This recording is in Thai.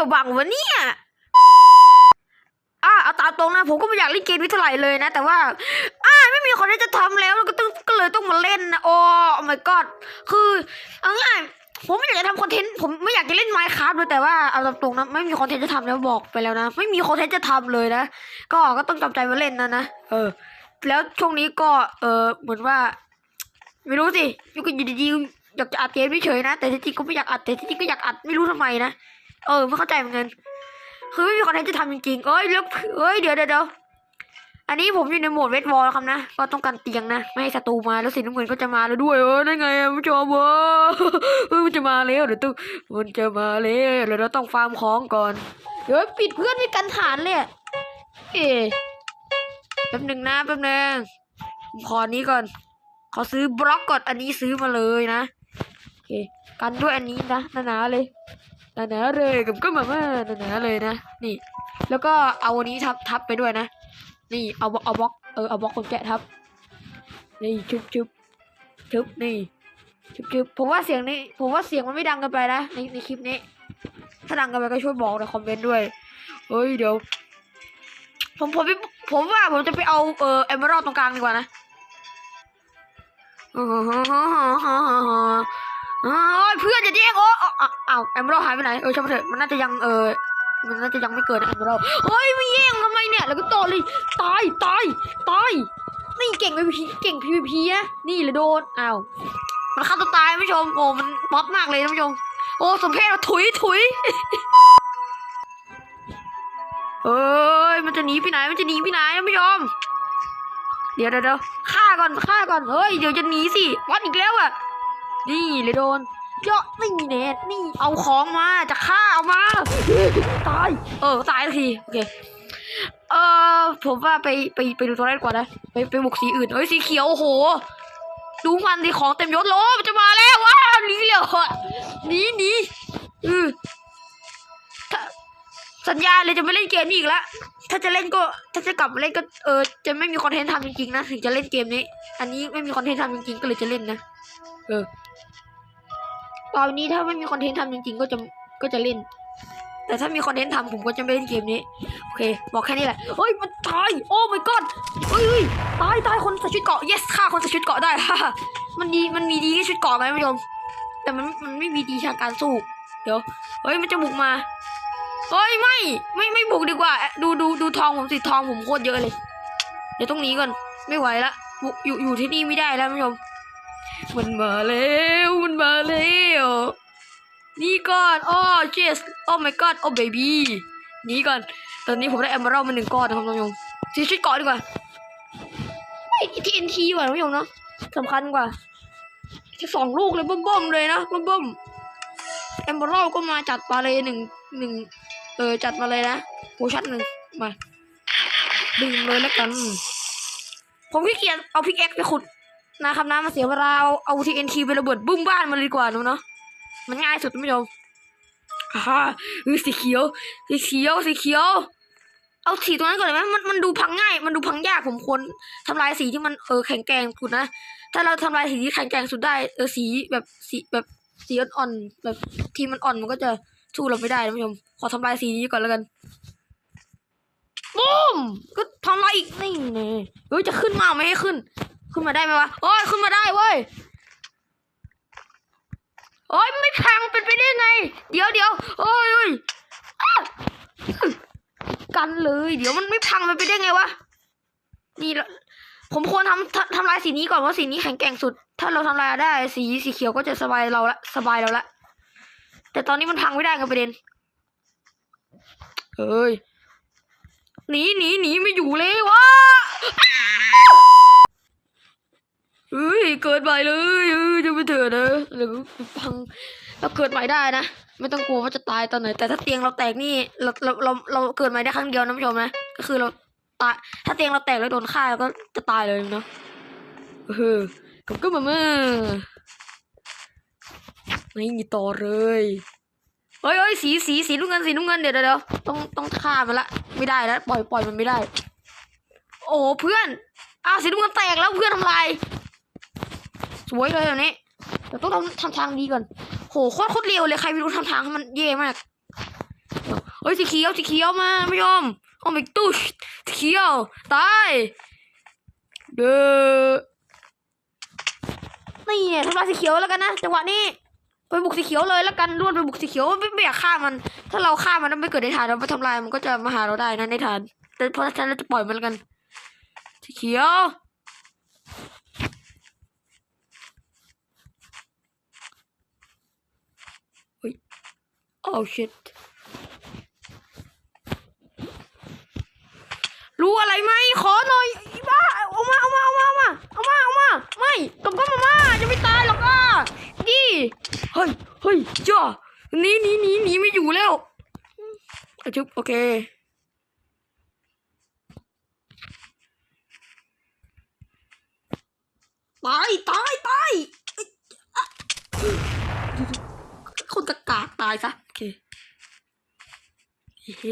มาบังวะเนี่ยอ่าเอาตามตรงนะ ผมก็ไม่อยากเล่นเกมนี้เท่าไหร่เลยนะ แต่ว่า อ่าไม่มีคนที่จะทำแล้วแล้วก็ต้องก็เลยต้องมาเล่นนะโอ้ my god คือเอาง่ายผมไม่อยากจะทำคอนเทนต์ผมไม่อยากจะเล่นไมค์ครับเลยแต่ว่าเอาตามตรงนะไม่มีคอนเทนต์จะทำแล้วบอกไปแล้วนะ ไม่มีคอนเทนต์จะทำเลยนะก็ก็ต้องจำใจมาเล่นนะนะเออ แล้วช่วงนี้ก็เออเหมือนว่า ไม่รู้สิยู่ก็อยู่ดีๆอยากจะอัดเกมเฉยๆนะ แต่จริงๆก็ไม่อยากอัดแต่จริงๆก็อยากอัดไม่รู้ทำไมนะ เออไม่เข้าใจเหมือนกันคือไม่มีคอนเทนต์จะทำจริงๆเอ้ยแล้วเอ้ยเดี๋ยวเดี๋ยวเดี๋ยวอันนี้ผมอยู่ในโหมดเวทวอลครับนะ ก็ต้องการเตียงนะ ไม่ให้ศัตรูมาแล้วสีน้ำเงินก็จะมาแล้วด้วยเออได้ไงอะผู้ชมเออเออมันจะมาแล้วเดี๋ยวต้องมันจะมาแล้วเดี๋ยวเราต้องฟาร์มของก่อนเดี๋ยวปิดเพื่อนไว้กันฐานเลยเอ๊แป๊บหนึ่งนะแป๊บหนึ่งผมขอนนี้ก่อน ขอซื้อบล็อกก่อนอันนี้ซื้อมาเลยนะโอเคกันด้วยอันนี้นะหนาๆเลย หนาๆเลยกับก็มาม่าหนาๆเลยนะ นี่ แล้วก็เอาอันนี้ทับทับไปด้วยนะ นี่เอาเอาบล็อกเออเอาบล็อกคนแกะทับ นี่ชุบชุบชุบนี่ชุบชุบผมว่าเสียงนี้ ผมว่าเสียงมันไม่ดังกันไปนะในในคลิปนี้ ถ้าดังกันไปก็ช่วยบอกในคอมเมนต์ด้วย เฮ้ยเดี๋ยว ผมผมผมว่าผมจะไปเอาเออเอเมอรัลตรงกลางดีกว่านะ อ้ยเพื่อนจะแย่งโอ้อ้าวแอมเบรหายไปไหนเออช่างมันเถอะมันน่าจะยังเออมันน่าจะยังไม่เกิดแอมเบรเฮ้ยไม่แย่งทำไมเนี่ยแล้วก็ต่อเลยตายตายตายนี่เก่งพีพีเก่งพีพีนะนี่เลยโดนอ้าวมันฆ่าตัวตายท่านผู้ชมโอ้มันป๊อปมากเลยท่านผู้ชมโอ้สมเพศถุยถุยเอ้ยมันจะหนีไปไหนมันจะหนีไปไหนท่านผู้ชมเดี๋ยวเดี๋ยวฆ่าก่อนฆ่าก่อนเฮ้ยเดี๋ยวจะหนีสิวัดอีกแล้วอะ นี่เลยโดนเจาะนี่เน็ตนี่เอาของมาจะฆ่าเอามาตายเออตายทันทีโอเคเออผมว่าไปไปไปดูตัวแรกก่อนนะไปไปบุกสีอื่นเฮ้ยสีเขียวโอ้โหดูมันดิของเต็มยศโลมันจะมาแล้วว้าวหนีเร็วอะหนีหนีอือถ้าสัญญาเลยจะไม่เล่นเกมนี้อีกแล้วถ้าจะเล่นก็ถ้าจะกลับมาเล่นก็เออจะไม่มีคอนเทนต์ทำจริงๆนะถึงจะเล่นเกมนี้ อันนี้ไม่มีคอนเทนต์ทำจริงๆก็เลยจะเล่นนะเออ ตอนนี้ถ้าไม่มีคอนเทนต์ทำจริงๆ ก็จะก็จะเล่น แต่ถ้ามีคอนเทนต์ทำผมก็จะไม่เล่นเกมนี้ โอเค บอกแค่นี้แหละเฮ้ยมันตายโอ้ my god เฮ้ยเฮ้ยตายตายคนใส่ชุดเกาะ yes ฆ่าคนใส่ชุดเกาะได้ฮ่ามันดีมันมีดีแค่ชุดเกาะไงท่านผู้ชมแต่มันมันไม่มีดีทางการสู้เดี๋ยวเฮ้ยมันจะบุกมาเฮ้ยไม่ไม่ไม่บุกดีกว่า ดูดูดูทองผมสิทองผมโคตรเยอะเลย เดี๋ยวต้องหนีก่อนไม่ไหวละอยู่อยู่ที่นี่ไม่ได้แล้วผู้ชม มันมาแล้วมันมาแล้วนี่ก่อนอ้อเจสโอ้ my god โอ้ baby หนี่ก่อน ตอนนี้ผมได้แอมเบอร์มาหนึ่งก้อนนะครับท่านผู้ชมซื้อชุดเกาะดีกว่าไอทีเอ็นทีว่ะท่านผู้ชมเนาะสำคัญกว่าจะสองลูกเลยบ้มๆเลยนะบ้มๆแอมเบอร์ก็มาจัดมาเลยหนึ่งหนึ่งเออจัดมาเลยนะโพชั่นหนึ่งมาดึงเลยแล้วกัน ผมขี้เกียจเอาพิกเอ็กไปขุด นะครับนะมาเสียเวลาเอาเอาทีเอ็นทีไประเบิดบึ้มบ้านมาเลยดีกว่าหนูเนาะมันง่ายสุดท่านผู้ชมฮ่าเออสีเขียวสีเขียวสีเขียว เอาสีตรงนั้นก่อนเลยไหมมันมันดูพังง่าย มันดูพังยากผมควรทำลายสีที่มันเออแข็งแกร่งสุดนะถ้าเราทำลายสีที่แข็งแกร่งสุดได้เออสีแบบสีแบบสีอ่อนๆแบบทีมันอ่อนมันก็จะสู้เราไม่ได้ท่านผู้ชมขอทำลายสีนี้ก่อนแล้วกันบูมก็ทำลายอีกนี่เน่เฮ้ยจะขึ้นมาไม่ให้ขึ้น ขึ้นมาได้ไหมวะโอ้ยขึ้นมาได้เว้ยโอ้ยไม่พังเป็นไปได้ไง เดี๋ยวเดี๋ยวโอ้ยอ้ยกันเลย เดี๋ยวมันไม่พังมันไปได้ไงวะนี่ละผมควรทำทำทำลายสีนี้ก่อนเพราะสีนี้แข็งแกร่งสุด ถ้าเราทำลายได้ สีสีเขียวก็จะสบายเราละสบายเราละแต่ตอนนี้มันพังไม่ได้กับประเด็นเฮ้ยหนีหนีหนีไม่อยู่เลยวะ เกิดใหม่เลยเออจะไปเถิดนะเดี๋ยวพังเราเกิดใหม่ได้นะ ไม่ต้องกลัวว่าจะตายตอนไหน แต่ถ้าเตียงเราแตกนี่เราเราเราเราเกิดใหม่ได้ครั้งเดียวนะผู้ชมนะก็คือเราตายถ้าเตียงเราแตกแล้วโดนฆ่าเราก็จะตายเลยเนาะเออผมก็มาเมื่อไม่ต่อเลยเฮ้ยเฮ้ยสีสีสีน้ำเงินสีน้ำเงินเดี๋ยวเดี๋ยวต้องต้องฆ่ามันละไม่ได้แล้วปล่อยปล่อยมันไม่ได้ โอ้เพื่อนอ้าวสีน้ำเงินแตกแล้วเพื่อนทำลาย สวยเลยแบบนี้แต่ต้องทำทำทางดีก่อนโหโคตรโคตรเร็วเลยใครไม่รู้ทำทางให้มันเย่มากเฮ้ยสีเขียวสีเขียวมาท่านผู้ชมเอาไปตู้สีเขียวตายเด้อนี่เนี่ยทำลายสีเขียวแล้วกันนะจังหวะนี้ไปบุกสีเขียวเลยแล้วกันรวดไปบุกสีเขียวไม่ไม่อยากฆ่ามัน ถ้าเราฆ่ามันแล้วไม่เกิดในฐานเราไปทำลายมันก็จะมาหาเราได้นะในฐานแต่เพราะฉะนั้นเราจะปล่อยมันแล้วกันสีเขียวเฮ้ย โอ้ shit รู้อะไรไหมขอหน่อยอีบ้าเอามาเอามาเอามาเอามาเอามาเอามาไม่กลับก็มามาจะไม่ตายหรอกอะดีเฮ้ยเฮ้ยจ้าหนีหนีหนีหนีไม่อยู่แล้วอจุ๊บโอเคตายตายตายคนกากากตายซะ โอเ